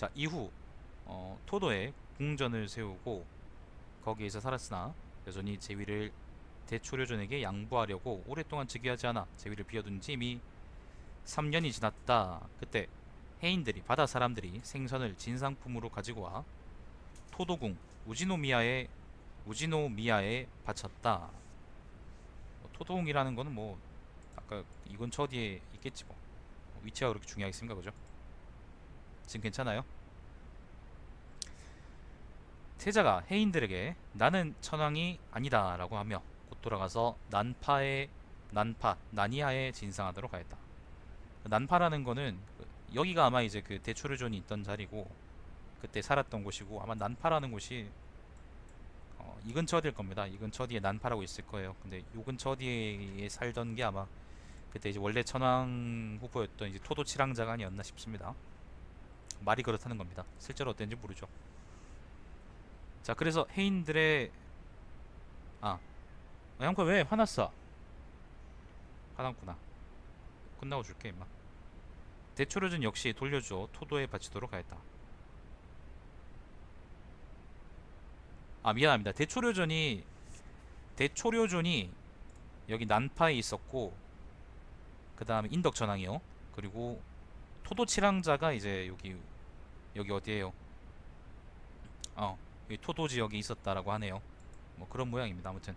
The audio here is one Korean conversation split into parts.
자 이후 어, 토도에 궁전을 세우고 거기에서 살았으나 여전히 제위를 대초료전에게 양보하려고 오랫동안 즉위하지 않아 제위를 비워둔 지 이미 3년이 지났다. 그때 해인들이 바다 사람들이 생선을 진상품으로 가지고 와 토도궁 우지노미야에 우지노미야에 바쳤다. 뭐 토도궁이라는 거는 뭐 아까 이 근처 어디에 있겠지 뭐 위치가 그렇게 중요하겠습니까 그죠? 지금 괜찮아요? 태자가 해인들에게 나는 천왕이 아니다 라고 하며 곧 돌아가서 난파의 난파 나니아에 진상하도록 하였다. 그 난파라는 거는 그 여기가 아마 이제 그 대초르존이 있던 자리고 그때 살았던 곳이고 아마 난파라는 곳이 어, 이 근처 어딜 겁니다. 이 근처 어디에 난파라고 있을 거예요. 근데 요 근처 어디에 살던 게 아마 그때 이제 원래 천왕 후보였던 이제 토도 칠왕자가 아니었나 싶습니다. 말이 그렇다는 겁니다. 실제로 어땠는지 모르죠. 자, 그래서 해인들의 아, 아 화났어? 화났구나. 끝나고 줄게 임마. 대초료전 역시 돌려줘 토도에 바치도록 하였다. 아 미안합니다. 대초료전이 대초료전이 여기 난파에 있었고 그 다음에 인덕전왕이요. 그리고 토도칠왕자가 이제 여기 여기 어디에요? 어 여기 토도 지역에 있었다라고 하네요. 뭐 그런 모양입니다. 아무튼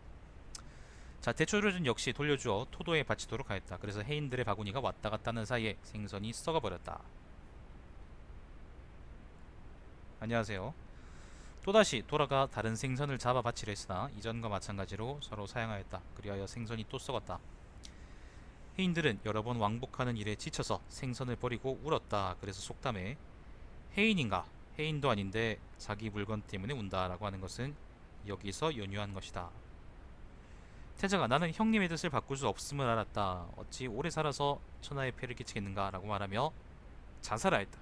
자 대초료전 역시 돌려주어 토도에 바치도록 하였다. 그래서 해인들의 바구니가 왔다 갔다 하는 사이에 생선이 썩어버렸다. 안녕하세요. 또다시 돌아가 다른 생선을 잡아 바치려 했으나 이전과 마찬가지로 서로 사양하였다. 그리하여 생선이 또 썩었다. 해인들은 여러 번 왕복하는 일에 지쳐서 생선을 버리고 울었다. 그래서 속담에 해인인가 해인도 아닌데 자기 물건 때문에 운다라고 하는 것은 여기서 연유한 것이다. 태자가 나는 형님의 뜻을 바꿀 수 없음을 알았다. 어찌 오래 살아서 천하에 폐를 끼치겠는가라고 말하며 자살하였다.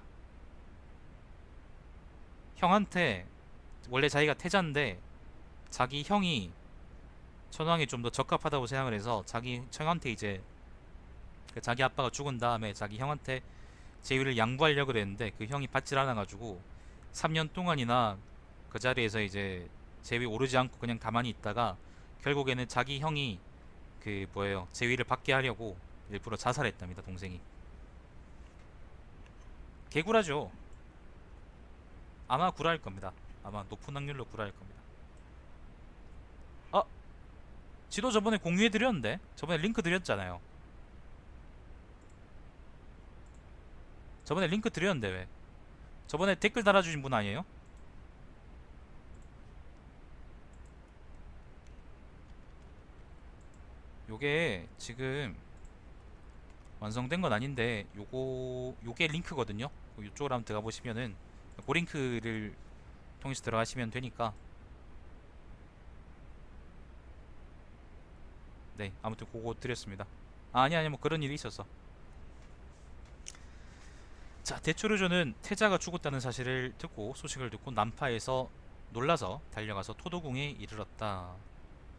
형한테 원래 자기가 태자인데 자기 형이 천왕에 좀더 적합하다고 생각을 해서 자기 형한테 이제 그 자기 아빠가 죽은 다음에 자기 형한테 제위를 양보하려고 그랬는데 그 형이 받질 않아가지고 3년 동안이나 그 자리에서 이제 제위 오르지 않고 그냥 가만히 있다가 결국에는 자기 형이 그 뭐예요? 제위를 받게 하려고 일부러 자살했답니다 동생이. 개구라죠. 아마 구라일 겁니다. 아마 높은 확률로 구라일 겁니다. 아 지도 저번에 공유해 드렸는데 저번에 링크 드렸잖아요 저번에 링크 드렸는데 왜 저번에 댓글 달아주신 분 아니에요? 요게 지금 완성된 건 아닌데 요거 요게 링크거든요. 이쪽으로 한번 들어가 보시면은 그 링크를 통해서 들어가시면 되니까 네 아무튼 그거 드렸습니다. 아, 아니 아니 뭐 그런 일이 있었어. 자 대초르조는 태자가 죽었다는 사실을 듣고 소식을 듣고 난파에서 놀라서 달려가서 토도궁에 이르렀다.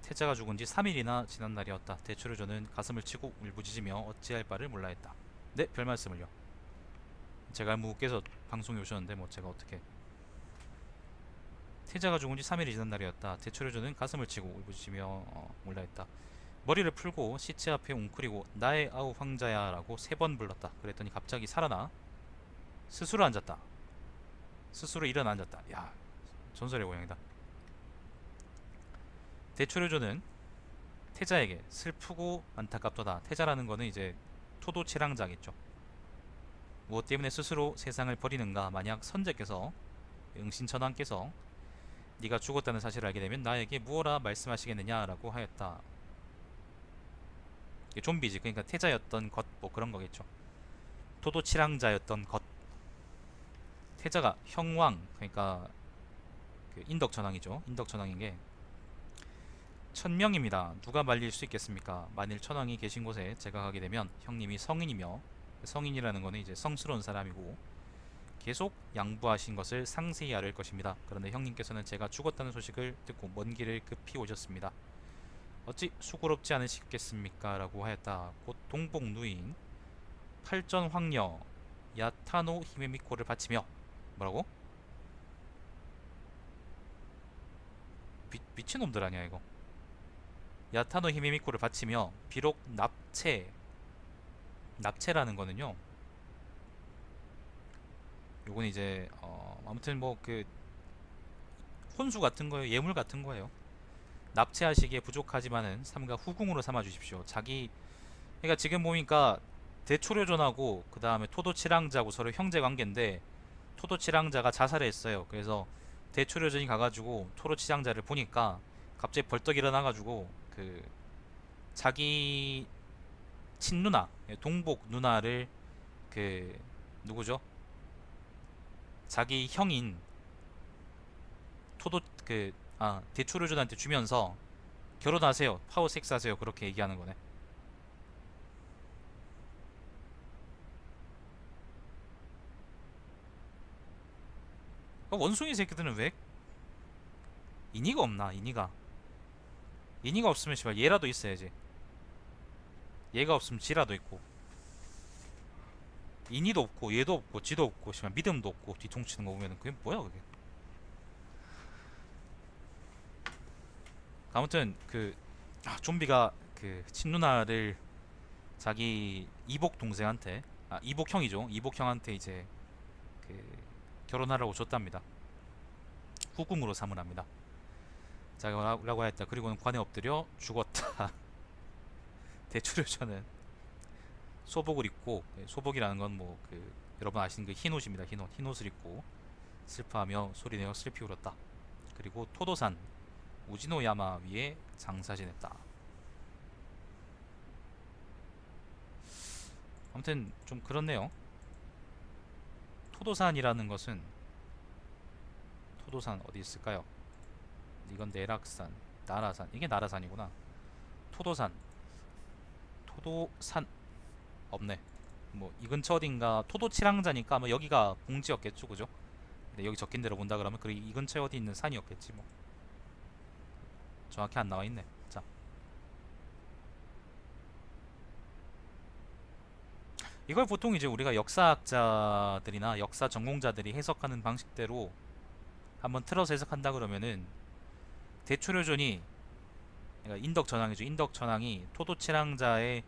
태자가 죽은 지 3일이나 지난 날이었다. 대초르조는 가슴을 치고 울부짖으며 어찌할 바를 몰라 했다. 네, 별 말씀을요. 제가 무께서 방송에 오셨는데 뭐 제가 어떻게 태자가 죽은 지 3일이 지난 날이었다. 대초르조는 가슴을 치고 울부짖으며 어, 몰라 했다. 머리를 풀고 시체 앞에 웅크리고 나의 아우 황자야라고 세 번 불렀다. 그랬더니 갑자기 살아나 스스로 앉았다. 스스로 일어나 앉았다. 야, 전설의 고양이다. 대초료조는 태자에게 슬프고 안타깝도다. 태자라는 거는 이제 토도 칠왕자겠죠. 무엇 때문에 스스로 세상을 버리는가? 만약 선제께서 응신천왕께서 네가 죽었다는 사실을 알게 되면 나에게 무엇라 말씀하시겠느냐라고 하였다. 좀비지. 그러니까 태자였던 것 뭐 그런 거겠죠. 토도 칠왕자였던 것. 태자가 형왕 그러니까 그 인덕천왕이죠. 인덕천왕인 게 천명입니다. 누가 말릴 수 있겠습니까? 만일 천왕이 계신 곳에 제가 가게 되면 형님이 성인이며 성인이라는 거는 이제 성스러운 사람이고 계속 양보하신 것을 상세히 알을 것입니다. 그런데 형님께서는 제가 죽었다는 소식을 듣고 먼 길을 급히 오셨습니다. 어찌 수고롭지 않으시겠습니까? 라고 하였다. 곧 동복 누인 팔전 황녀 야타노 히메미코를 바치며 뭐라고? 미, 미친놈들 아니야 이거. 야타노 히미미코를 바치며 비록 납체 납체라는 거는요. 요건 이제 어 아무튼 뭐 그 혼수 같은 거예요? 예물 같은 거예요. 납치하시기에 부족하지만은 삼가 후궁으로 삼아 주십시오. 자기 그러니까 지금 보니까 대초료존하고 그 다음에 토도치랑자하고 서로 형제 관계인데 토도치랑자가 자살을 했어요. 그래서 대초료전이 가가지고 토도치랑자를 보니까 갑자기 벌떡 일어나가지고 그 자기 친누나 예, 동복 누나를 그 누구죠? 자기 형인 토도 그아 대초료전한테 주면서 결혼하세요. 파워 섹스 하세요. 그렇게 얘기하는 거네 원숭이 새끼들은 왜 인이가 없나 인이가? 인이가 없으면 씨발 얘라도 있어야지. 얘가 없으면 지라도 있고. 인이도 없고 얘도 없고 지도 없고 씨발 믿음도 없고 뒤통치는 거 보면은 그게 뭐야 그게? 아무튼 그 아, 좀비가 그 친누나를 자기 이복 동생한테 아 이복 형이죠. 이복 형한테 이제 그 결혼하라고 줬답니다. 후궁으로 삼으랍니다. 자, 라- 라고 하였다. 그리고는 관에 엎드려 죽었다. 대출효자는 소복을 입고 네, 소복이라는 건 뭐 그 여러분 아시는 그 흰 옷입니다. 흰 옷, 흰 옷을 입고 슬퍼하며 소리내어 슬피 울었다. 그리고 토도산 우지노야마 위에 장사 지냈다. 아무튼 좀 그렇네요. 토도산이라는 것은 토도산 어디 있을까요? 이건 내락산, 나라산. 이게 나라산이구나. 토도산. 토도산 없네. 뭐 이 근처 어딘가 토도치랑자니까 아마 여기가 봉지였겠죠, 그죠? 근데 여기 적힌 대로 본다 그러면 그이 근처에 어디 있는 산이었겠지 뭐. 정확히 안 나와 있네. 자. 이걸 보통 이제 우리가 역사학자들이나 역사 전공자들이 해석하는 방식대로 한번 틀어서 해석한다 그러면은 대초료존이 그러니까 인덕 전황이죠. 인덕 전황이 토도치랑자의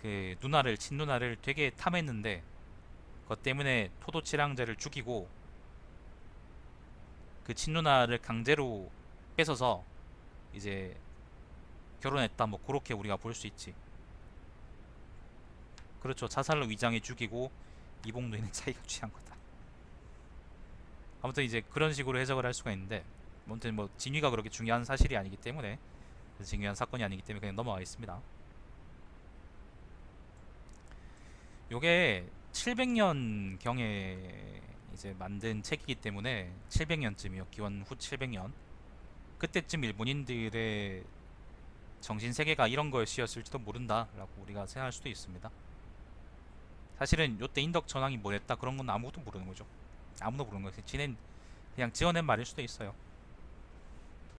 그 누나를 친누나를 되게 탐했는데 그것 때문에 토도치랑자를 죽이고 그 친누나를 강제로 뺏어서 이제 결혼했다 뭐 그렇게 우리가 볼 수 있지. 그렇죠. 자살로 위장해 죽이고 이봉누이는 자기가 취한 거다. 아무튼 이제 그런 식으로 해석을 할 수가 있는데 아무튼 뭐 진위가 그렇게 중요한 사실이 아니기 때문에 중요한 사건이 아니기 때문에 그냥 넘어가 있습니다. 요게 700년 경에 이제 만든 책이기 때문에 700년쯤이요. 기원 후 700년. 그때쯤 일본인들의 정신 세계가 이런 거였을지도 모른다라고 우리가 생각할 수도 있습니다. 사실은 요때 인덕 전황이 뭐랬다 그런 건 아무것도 모르는 거죠. 아무도 모르는 거지. 지는 그냥 지어낸 말일 수도 있어요.